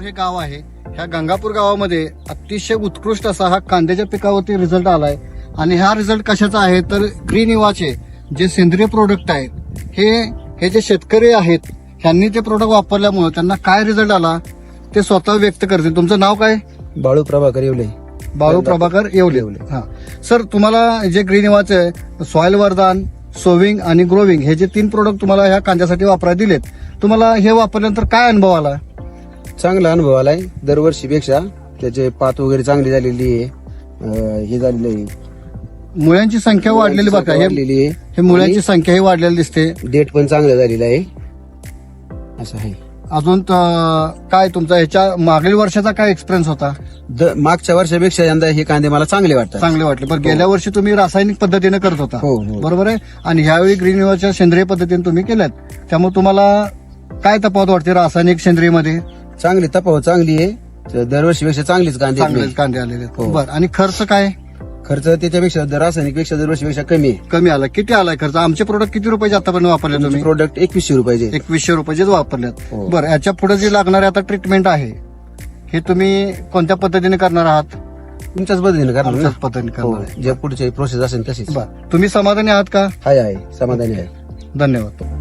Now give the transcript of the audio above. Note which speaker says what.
Speaker 1: हे गाव आहे. ह्या गंगापूर गावामध्ये अतिशय उत्कृष्ट असा हा कांद्याच्या पिकावरती रिझल्ट आलाय. आणि हा रिझल्ट कशाचा आहे? तर ग्रीन इवाचे जे सेंद्रिय प्रोडक्ट आहेत हे हे जे शेतकरी आहेत ह्यांनी ते प्रोडक्ट वापरल्यामुळे त्यांना काय रिझल्ट आला ते स्वतः व्यक्त करतील. तुमचं नाव काय?
Speaker 2: बाळू प्रभाकर येवले.
Speaker 1: बाळू प्रभाकर येवले. हा. सर तुम्हाला जे ग्रीन इवाचे सॉइल वरदान सोविंग आणि ग्रोविंग हे जे तीन प्रोडक्ट तुम्हाला ह्या कांद्यासाठी वापरायला दिलेत तुम्हाला हे वापरल्यानंतर काय अनुभव आला?
Speaker 2: चांगला अनुभव आलाय. दरवर्षीपेक्षा त्याचे पात वगैरे चांगली झालेली आहे. अं, हे झालेलं आहे.
Speaker 1: मुळ्यांची संख्या वाढलेली बघा. हे
Speaker 2: वाढलेली आहे.
Speaker 1: हे मुळ्यांची संख्या ही वाढलेली दिसते.
Speaker 2: डेट पण चांगलं झालेलं आहे. असं आहे.
Speaker 1: अजून त- काय तुमचा ह्याच्या मागील वर्षाचा काय एक्सपिरियन्स होता?
Speaker 2: द- मागच्या वर्षापेक्षा यंदा हे कांदे मला चांगले वाटतात.
Speaker 1: चांगले वाटले. पण गेल्या वर्षी तुम्ही रासायनिक पद्धतीने करत होता.
Speaker 2: हो, हो.
Speaker 1: बरोबर आहे? आणि ह्यावेळी ग्रीन युवाच्या सेंद्रिय पद्धतीने तुम्ही केल्यात. त्यामुळे तुम्हाला काय तफावत वाटते रासायनिक सेंद्रियमध्ये?
Speaker 2: चांगली तफावत चांगली आहे. दरवर्षीपेक्षा चांगलीच कांदे आहेत.
Speaker 1: चांगले कांदे आलेले आहेत.
Speaker 2: हो.
Speaker 1: बरं आणि खर्च काय?
Speaker 2: खर्च त्याच्यापेक्षा रासायनिकपेक्षा दरवर्षीपेक्षा कमी आहे.
Speaker 1: कमी आला. किती आलाय खर्च? आमचे प्रोडक्ट किती रुपयाचे आतापर्यंत वापरले तुम्ही?
Speaker 2: प्रोडक्ट एकवीसशे रुपयाचे
Speaker 1: एकवीसशे रुपयाचेच वापरलेत.
Speaker 2: हो.
Speaker 1: बरं याच्यापुढे जी लागणारी आता ट्रीटमेंट आहे हे तुम्ही कोणत्या पद्धतीने करणार आहात?
Speaker 2: तुमच्याच पद्धतीने करणार ना?
Speaker 1: आमच्याच पद्धतीने
Speaker 2: हो
Speaker 1: करणार आहे.
Speaker 2: जे पुढची प्रोसेस असेल तशीच.
Speaker 1: बरं तुम्ही समाधानी आहात का?
Speaker 2: आहे आहे समाधानी आहे.
Speaker 1: धन्यवाद.